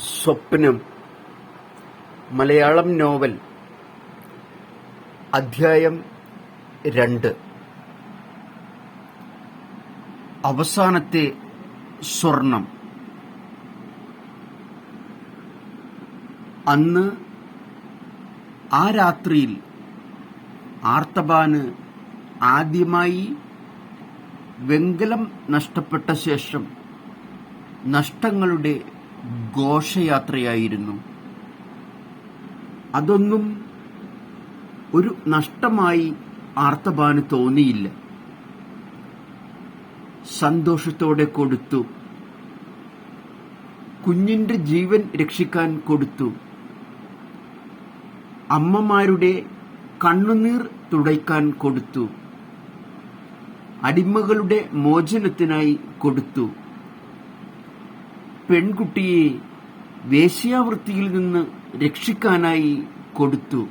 സ്വപ്നം. മലയാളം നോവൽ. അധ്യായം രണ്ട്. അവസാനത്തെ സ്വർണം. അന്ന് ആ രാത്രിയിൽ ആർത്തബാന് ആദ്യമായി വെങ്കലം നഷ്ടപ്പെട്ട ശേഷം നഷ്ടങ്ങളുടെ ഘോഷയാത്രയായിരുന്നു. അതൊന്നും ഒരു നഷ്ടമായി ആർത്തബാന് തോന്നിയില്ല. സന്തോഷത്തോടെ കൊടുത്തു. കുഞ്ഞിന്റെ ജീവൻ രക്ഷിക്കാൻ കൊടുത്തു. അമ്മമാരുടെ കണ്ണുനീർ തുടയ്ക്കാൻ കൊടുത്തു. അടിമകളുടെ മോചനത്തിനായി കൊടുത്തു. പെൺകുട്ടിയെ വേശ്യാവൃത്തിയിൽ നിന്ന് രക്ഷിക്കാനായി കൊടുത്തു.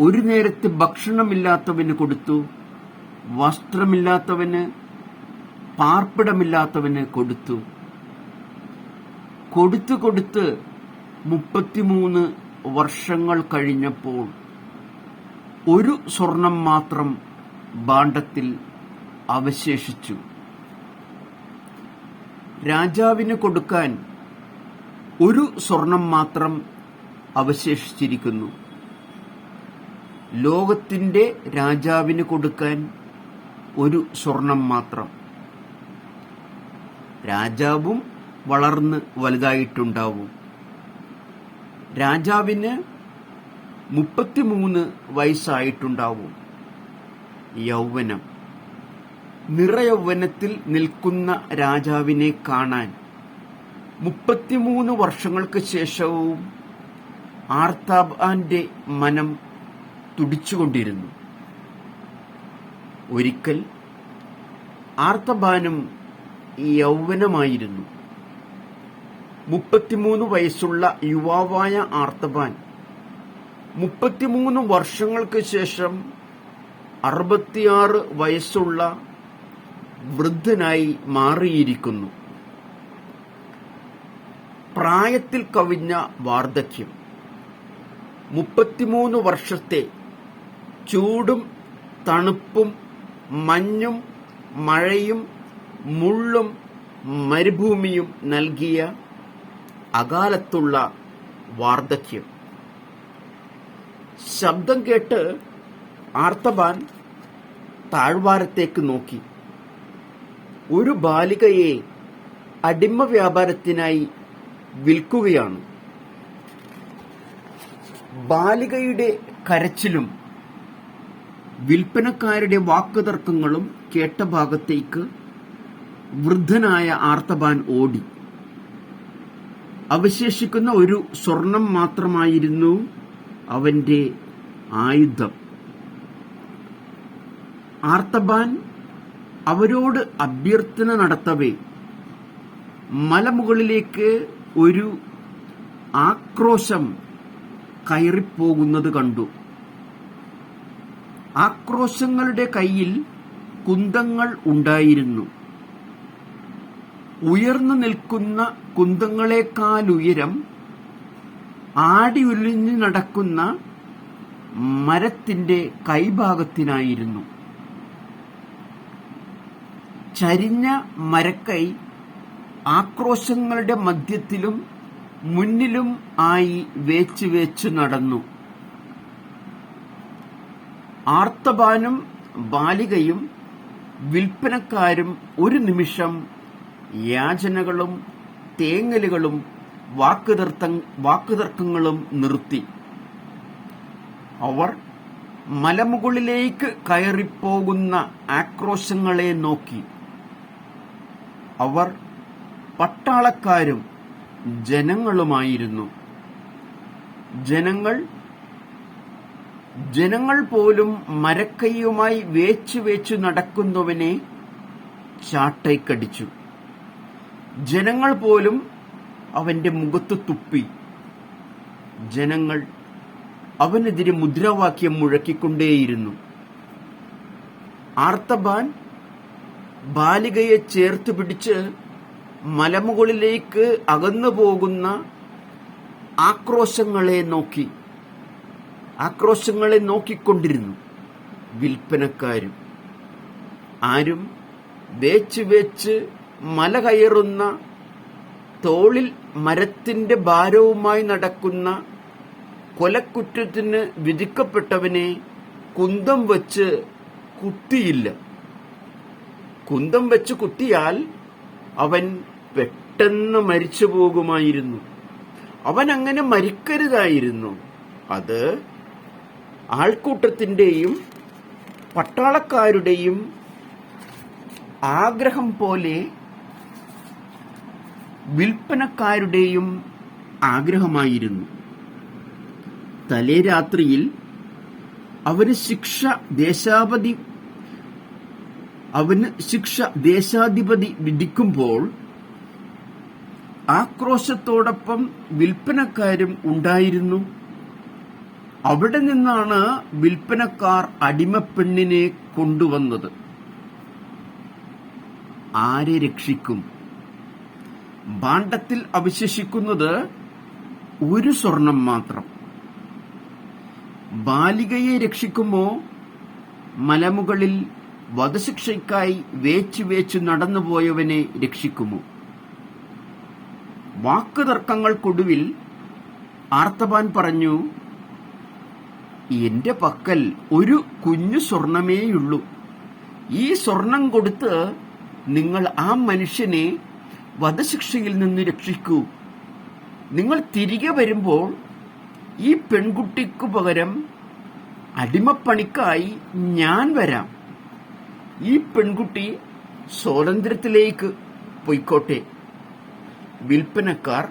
ഒരു നേരത്തെ ഭക്ഷണമില്ലാത്തവന് കൊടുത്തു വസ്ത്രമില്ലാത്തവന് പാർപ്പിടമില്ലാത്തവന് കൊടുത്തു. കൊടുത്തു കൊടുത്ത് മുപ്പത്തിമൂന്ന് വർഷങ്ങൾ കഴിഞ്ഞപ്പോൾ ഒരു സ്വർണം മാത്രം ഭാണ്ഡത്തിൽ അവശേഷിച്ചു. രാജാവിന് കൊടുക്കാൻ ഒരു സ്വർണം മാത്രം അവശേഷിച്ചിരിക്കുന്നു. ലോകത്തിന്റെ രാജാവിന് കൊടുക്കാൻ ഒരു സ്വർണം മാത്രം. രാജാവും വളർന്ന് വലുതായിട്ടുണ്ടാവും. രാജാവിന് മുപ്പത്തിമൂന്ന് വയസ്സായിട്ടുണ്ടാവും. യൗവനം. നിറയൗവനത്തിൽ നിൽക്കുന്ന രാജാവിനെ കാണാൻ മുപ്പത്തിമൂന്ന് വർഷങ്ങൾക്ക് ശേഷവും ആർത്താബാന്റെ മനം തുടിച്ചുകൊണ്ടിരുന്നു. ഒരിക്കൽ ആർത്തബാനും യൗവനമായിരുന്നു. മുപ്പത്തിമൂന്ന് വയസ്സുള്ള യുവാവായ ആർത്തബാൻ മുപ്പത്തിമൂന്ന് വർഷങ്ങൾക്ക് ശേഷം അറുപത്തിയാറ് വയസ്സുള്ള വൃദ്ധനായി മാറിയിരിക്കുന്നു. പ്രായത്തിൽ കവിഞ്ഞ വാർദ്ധക്യം. മുപ്പത്തിമൂന്ന് വർഷത്തെ ചൂടും തണുപ്പും മഞ്ഞും മഴയും മുള്ളും മരുഭൂമിയും നൽകിയ അകാലത്തുള്ള വാർദ്ധക്യം. ശബ്ദം കേട്ട് ആർത്തബാൻ താഴ്വാരത്തേക്ക് നോക്കി. ഒരു ബാലികയെ അടിമ വ്യാപാരത്തിനായി വിൽക്കുകയാണ്. ബാലികയുടെ കരച്ചിലും വിൽപ്പനക്കാരുടെ വാക്കുതർക്കങ്ങളും കേട്ട ഭാഗത്തേക്ക് വൃദ്ധനായ ആർത്തബാൻ ഓടി. അവശേഷിക്കുന്ന ഒരു സ്വർണം മാത്രമായിരുന്നു അവന്റെ ആയുധം. ആർത്തബാൻ അവരോട് അഭ്യർത്ഥന നടത്തവേ. മലമുകളിലേക്ക് ഒരു ആക്രോശം കയറിപ്പോകുന്നത് കണ്ടു. ആക്രോശങ്ങളുടെ കയ്യിൽ കുന്തങ്ങൾ ഉണ്ടായിരുന്നു. ഉയർന്നു നിൽക്കുന്ന കുന്തങ്ങളെക്കാളുയരം ആടി ഉലിഞ്ഞു നടക്കുന്ന മരത്തിന്റെ കൈഭാഗത്തിനായിരുന്നു. ചരിഞ്ഞ മരക്കൈ ആക്രോശങ്ങളുടെ മധ്യത്തിലും മുന്നിലും ആയി വേച്ച് വേച്ച് നടന്നു. ആർത്തബാനും ബാലികയും വിൽപ്പനക്കാരും ഒരു നിമിഷം യാചനകളും തേങ്ങലുകളും വാക്കുതർക്കങ്ങളും നിർത്തി. അവർ മലമുകളിലേക്ക് കയറിപ്പോകുന്ന ആക്രോശങ്ങളെ നോക്കി. അവർ പട്ടാളക്കാരും ജനങ്ങളുമായിരുന്നു. ജനങ്ങൾ ജനങ്ങൾ പോലും മരക്കൈയുമായി വേച്ചു വേച്ചു നടക്കുന്നവനെ ചാട്ടയ്ക്കടിച്ചു ജനങ്ങൾ പോലും അവന്റെ മുഖത്ത് തുപ്പി. ജനങ്ങൾ അവനെതിരെ മുദ്രാവാക്യം മുഴക്കിക്കൊണ്ടേയിരുന്നു. ആർത്തബാൻ ബാലികയെ ചേർത്ത് പിടിച്ച് മലമുകളിലേക്ക് അകന്നു പോകുന്ന ആക്രോശങ്ങളെ നോക്കി ആക്രോശങ്ങളെ നോക്കിക്കൊണ്ടിരുന്നു വിൽപ്പനക്കാരും. ആരും വേച്ച് വേച്ച് മല കയറുന്ന തോളിൽ മരത്തിന്റെ ഭാരവുമായി നടക്കുന്ന കൊലക്കുറ്റത്തിന് വിധിക്കപ്പെട്ടവനെ കുന്തം വച്ച് കുത്തിയില്ല. കുന്തം വെച്ച് കുത്തിയാൽ അവൻ പെട്ടെന്ന് മരിച്ചു പോകുമായിരുന്നു. അവൻ അങ്ങനെ മരിക്കരുതായിരുന്നു. അത് ആൾക്കൂട്ടത്തിന്റെയും പട്ടാളക്കാരുടെയും ആഗ്രഹം പോലെ വിൽപ്പനക്കാരുടെയും ആഗ്രഹമായിരുന്നു. തലേ രാത്രിയിൽ അവന് ശിക്ഷ ദേശാപതി അവന് ശിക്ഷ ദേശാധിപതി വിധിക്കുമ്പോൾ ആക്രോശത്തോടൊപ്പം വിൽപ്പനക്കാരും ഉണ്ടായിരുന്നു. അവിടെ നിന്നാണ് വിൽപ്പനക്കാർ അടിമപ്പെണ്ണിനെ കൊണ്ടുവന്നത്. ആരെ രക്ഷിക്കും? ഭാണ്ഡത്തിൽ അവശേഷിക്കുന്നത് ഒരു സ്വർണം മാത്രം. ബാലികയെ രക്ഷിക്കുമോ? മലമുകളിൽ വധശിക്ഷയ്ക്കായി വേച്ചു വേച്ചു നടന്നുപോയവനെ രക്ഷിക്കുമോ? വാക്കുതർക്കങ്ങൾക്കൊടുവിൽ ആർത്തബാൻ പറഞ്ഞു എന്റെ പക്കൽ ഒരു കുഞ്ഞു സ്വർണമേയുള്ളൂ. ഈ സ്വർണം കൊടുത്ത് നിങ്ങൾ ആ മനുഷ്യനെ വധശിക്ഷയിൽ നിന്ന് രക്ഷിക്കൂ. നിങ്ങൾ തിരികെ വരുമ്പോൾ ഈ പെൺകുട്ടിക്കു പകരം അടിമപ്പണിക്കായി ഞാൻ വരാം. ഈ പെൺകുട്ടി സ്വാതന്ത്ര്യത്തിലേക്ക് പൊയ്ക്കോട്ടെ. വിൽപ്പനക്കാർ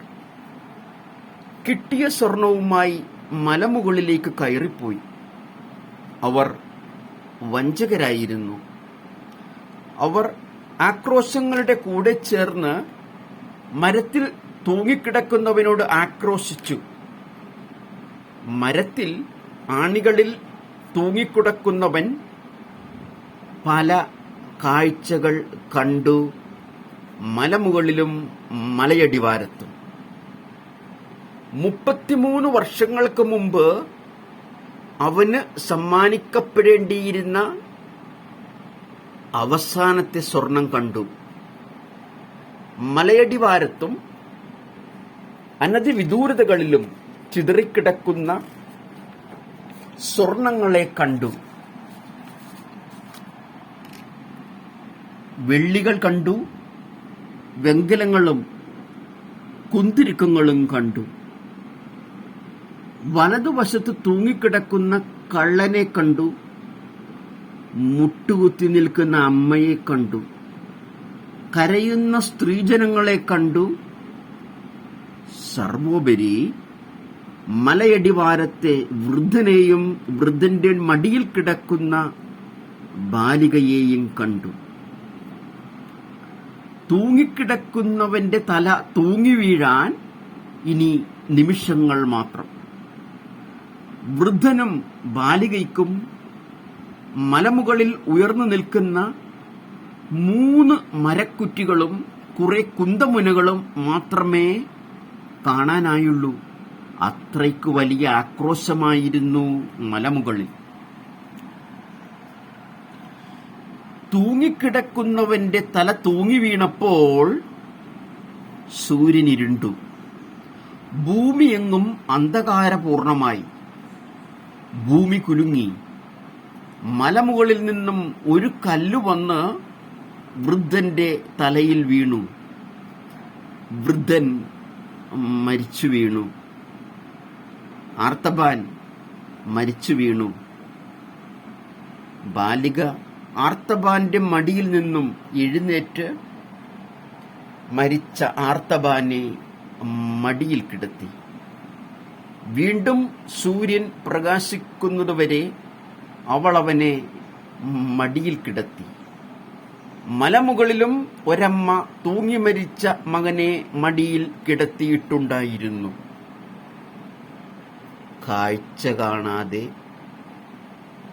കിട്ടിയ സ്വർണവുമായി മലമുകളിലേക്ക് കയറിപ്പോയി. അവർ വഞ്ചകരായിരുന്നു. അവർ ആക്രോശങ്ങളുടെ കൂടെ ചേർന്ന് മരത്തിൽ തൂങ്ങിക്കിടക്കുന്നവനോട് ആക്രോശിച്ചു. മരത്തിൽ ആണികളിൽ തൂങ്ങിക്കിടക്കുന്നവൻ പല കാഴ്ചകൾ കണ്ടു മലമുകളിലും മലയടിവാരത്തും. മുപ്പത്തിമൂന്ന് വർഷങ്ങൾക്ക് മുമ്പ് അവന് സമ്മാനിക്കപ്പെടേണ്ടിയിരുന്ന അവസാനത്തെ സ്വർണം കണ്ടു. മലയടിവാരത്തും അനധിവിദൂരതകളിലും ചിതറിക്കിടക്കുന്ന സ്വർണങ്ങളെ കണ്ടു. വെള്ളികൾ കണ്ടു വെങ്കലങ്ങളും കുന്തിരിക്കങ്ങളും കണ്ടു. വലതുവശത്ത് തൂങ്ങിക്കിടക്കുന്ന കള്ളനെ കണ്ടു മുട്ടുകുത്തി നിൽക്കുന്ന അമ്മയെ കണ്ടു കരയുന്ന സ്ത്രീജനങ്ങളെ കണ്ടു. സർവോപരി മലയടിവാരത്തെ വൃദ്ധനെയും വൃദ്ധന്റെ മടിയിൽ കിടക്കുന്ന ബാലികയെയും കണ്ടു. തൂങ്ങിക്കിടക്കുന്നവന്റെ തല തൂങ്ങി വീഴാൻ ഇനി നിമിഷങ്ങൾ മാത്രം. വൃദ്ധനും ബാലികയ്ക്കും മലമുകളിൽ ഉയർന്നു നിൽക്കുന്ന മൂന്ന് മരക്കുറ്റികളും കുറെ കുന്തമുനകളും മാത്രമേ കാണാനായുള്ളൂ. അത്രയ്ക്ക് വലിയ ആക്രോശമായിരുന്നു മലമുകളിൽ. തൂങ്ങിക്കിടക്കുന്നവന്റെ തല തൂങ്ങി വീണപ്പോൾ സൂര്യനിരുണ്ടു. ഭൂമിയെങ്ങും അന്ധകാരപൂർണമായി. ഭൂമി കുലുങ്ങി. മലമുകളിൽ നിന്നും ഒരു കല്ലു വന്ന് വൃദ്ധന്റെ തലയിൽ വീണു. വൃദ്ധൻ മരിച്ചു വീണു. ആർത്തബാൻ മരിച്ചു വീണു. ബാലിക ആർത്തബാന്റെ മടിയിൽ നിന്നും എഴുന്നേറ്റ് മരിച്ച ആർത്തബാനെ മടിയിൽ കിടത്തി. വീണ്ടും സൂര്യൻ പ്രകാശിക്കുന്നതുവരെ അവൾ അവനെ മടിയിൽ കിടത്തി. മലമുകളിലും ഒരമ്മ തൂങ്ങി മരിച്ച മകനെ മടിയിൽ കിടത്തിയിട്ടുണ്ടായിരുന്നു. കാഴ്ച കാണാതെ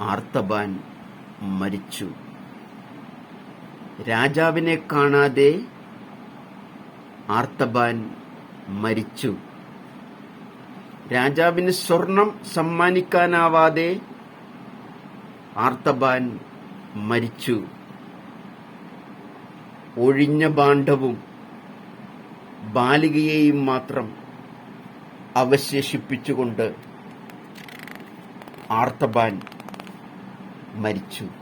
ആർത്തബാൻ മരിച്ചു. രാജാവിനെ കാണാതെ ആർത്തബാൻ മരിച്ചു. രാജാവിന് സ്വർണം സമ്മാനിക്കാനാവാതെ ആർത്തബാൻ മരിച്ചു. ഒഴിഞ്ഞ ഭാണ്ഡവും ബാലികയെയും മാത്രം അവശേഷിപ്പിച്ചുകൊണ്ട് ആർത്തബാൻ മരിച്ചു.